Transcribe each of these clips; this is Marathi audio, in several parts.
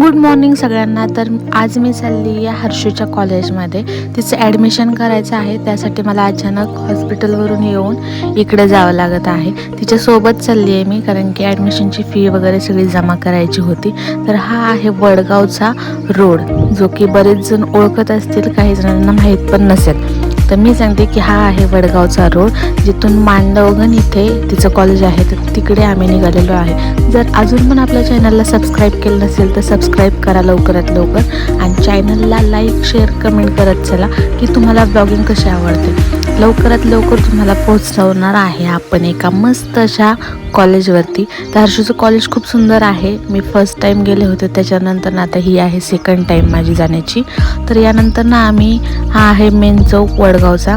गुड मॉर्निंग सगळ्यांना. तर आज मी चालली आहे हर्षूच्या कॉलेजमध्ये. तिचं ॲडमिशन करायचं आहे. त्यासाठी मला अचानक हॉस्पिटलवरून येऊन इकडे जावं लागत आहे. तिच्यासोबत चालली आहे मी कारण की ॲडमिशनची फी वगैरे सगळी जमा करायची होती. तर हा आहे वडगावचा रोड जो की बरेच जण ओळखत असतील काही जणांना माहीत पण नसेल. तर मी सांगते की हा आहे वडगावचा रोड. जिथून मांडवगण इथे तिचं कॉलेज आहे. तर तिकडे आम्ही निघालेलो आहे. जर अजून पण आपल्या चॅनलला सबस्क्राईब केलं नसेल तर सबस्क्राईब करा लवकरात लवकर. आणि चॅनलला लाईक शेअर कमेंट करत चला की तुम्हाला ब्लॉगिंग कशी आवडते. लवकरात लवकर तुम्हाला पोहोचवणार आहे आपण एका मस्त अशा कॉलेजवरती. तर हर्षूचं कॉलेज खूप सुंदर आहे. मी फर्स्ट टाईम गेले होते त्याच्यानंतर ना आता ही आहे सेकंड टाईम माझी जाण्याची. तर यानंतर ना आम्ही हा आहे मेन चौक वडगावचा.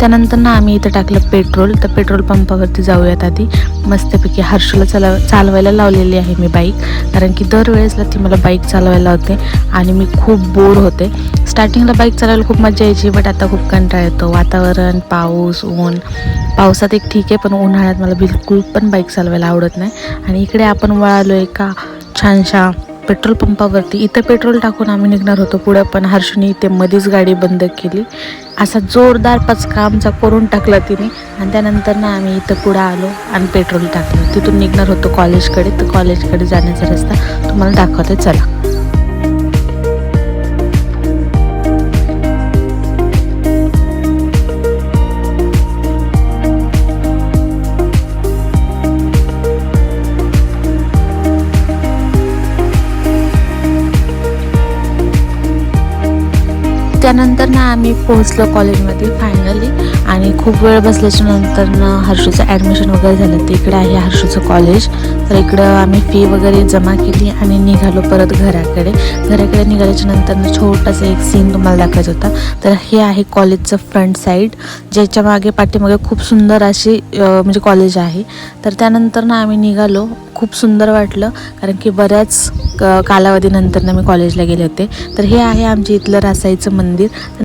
त्यानंतर ना आम्ही इथं टाकलं पेट्रोल. तर पेट्रोल पंपावरती जाऊयात आधी. मस्तपैकी हर्षला चला चालवायला लावलेली आहे मी बाईक. कारण की दरवेळेसला ती मला बाईक चालवायला होते. आणि मी खूप बोर होते. स्टार्टिंगला बाईक चालवायला खूप मजा यायची बट आता खूप कंटाळा येतो. वातावरण पाऊस ऊन. पावसात एक ठीक आहे पण उन्हाळ्यात मला बिलकुल पण बाईक चालवायला आवडत नाही. आणि इकडे आपण वळालो आहे का? छानशा पेट्रोल पंपावरती इथं पेट्रोल टाकून आम्ही निघणार होतो पुढं पण हर्षूने इथे मध्येच गाडी बंद केली. असा जोरदार पचका आमचा करून टाकला तिने आणि त्यानंतर ना आम्ही इथं पुढं आलो आणि पेट्रोल टाकलं. तिथून निघणार होतो कॉलेजकडे. तर कॉलेजकडे जाण्याचा रस्ता तुम्हाला दाखवते. चला. त्यानंतर ना आम्ही पोहोचलो कॉलेजमध्ये फायनली आणि खूप वेळ बसल्याच्या नंतर ना हर्षूचं ॲडमिशन वगैरे झालं. तर इकडे आहे हर्षूचं कॉलेज तर इकडं आम्ही फी वगैरे जमा केली आणि निघालो परत घराकडे. घराकडे निघाल्याच्या नंतर ना छोटासा एक सीन तुम्हाला दाखवायचा होता. तर हे आहे कॉलेजचं फ्रंट साईड ज्याच्या मागे पाठीमागे खूप सुंदर अशी म्हणजे कॉलेज आहे. तर त्यानंतर ना आम्ही निघालो. खूप सुंदर वाटलं कारण की बऱ्याच क- कालावधीनंतर मी कॉलेजला गेले होते. तर हे आहे आमच्या इथलं रासाईचं मंदिर.